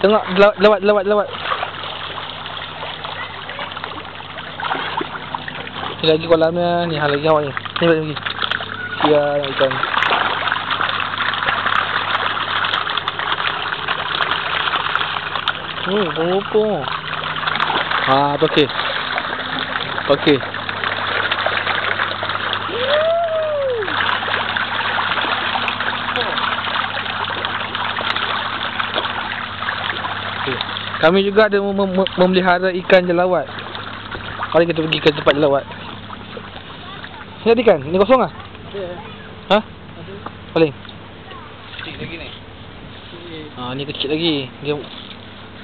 Tengok lewat lewat lewat. Ni lagi kolamnya ni hal lagi awak ni. Ni balik lagi. Ya ikan. Oh, apa? Ha, okey. Okey. Kami juga ada mem mem memelihara ikan jelawat. Mari kita pergi ke tempat jelawat. Ni ada ikan? Ni kosong ah? Ya. Ha? Paling. Kecil lagi ni. Ha, ni kecil lagi. Dia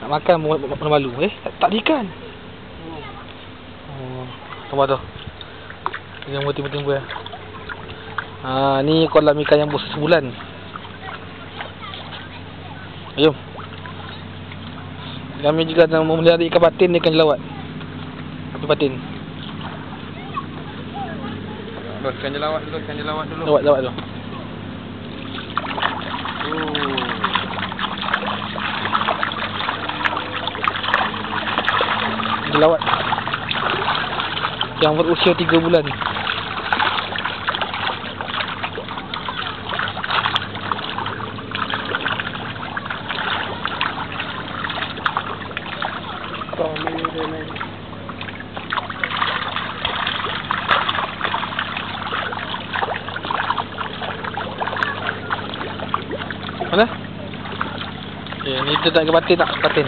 nak makan mana malu. Eh, tak, tak ada ikan. Oh, nampak tu. Dia timbul-timbul ya. Ha, ni kolam ikan yang besar sebulan. Jom. Kami juga nak memelihara ikan batin ni ikan jelawat. Apa batin? Ikan jelawat dulu, ikan jelawat dulu. Lawat, lawat tu. Oh. Jelawat. Yang berusia 3 bulan. Mana? Okay, ni kita nak ke batin tak? Batin.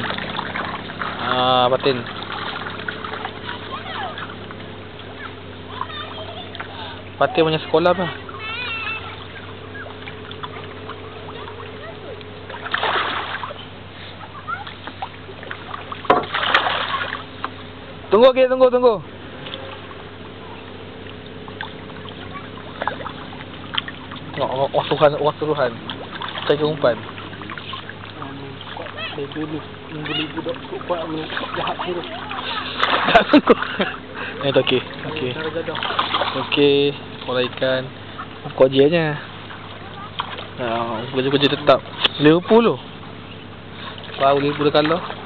Ah, batin. Batin punya sekolah apa? Tunggu okey, tunggu, tunggu. Tengok, wah Tuhan, wah Tuhan. Saya ke umpan. Dia dulu membeli budak kuat ni jahat terus. Tak tunggu. Eh, tu okey. Okey. Okey, bola ikan. Kau je. Ha, kerja-kerja tetap. Liverpool tu. Baru Liverpool kalau.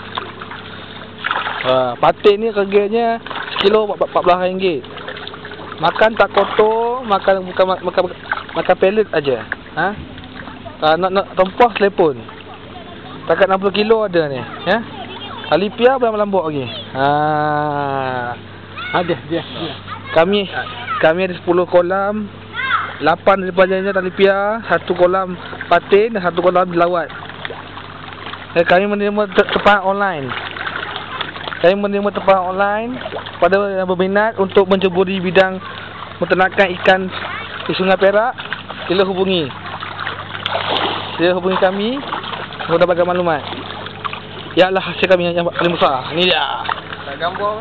Ha, patin ni harganya sekilo RM14. Makan tak kotor, makan bukan ma- makan makan pellet aja. Ha? Ha, nak nak rempah selepon. Takat 60 kilo ada ni, ya. Talipia berapa lambuk lagi? Ha. Ada dia. dia. Kami kami ada 10 kolam. 8 daripadanya talipia, satu kolam patin dan satu kolam jelawat. Dan kami menerima te- tempahan online. Kami menerima tempahan online pada yang berminat untuk menceburi bidang menternakan ikan di Sungai Perak, sila hubungi. Sila hubungi kami untuk dapatkan maklumat. Ialah hasil kami yang paling besar. Ni dia. Tak gambar.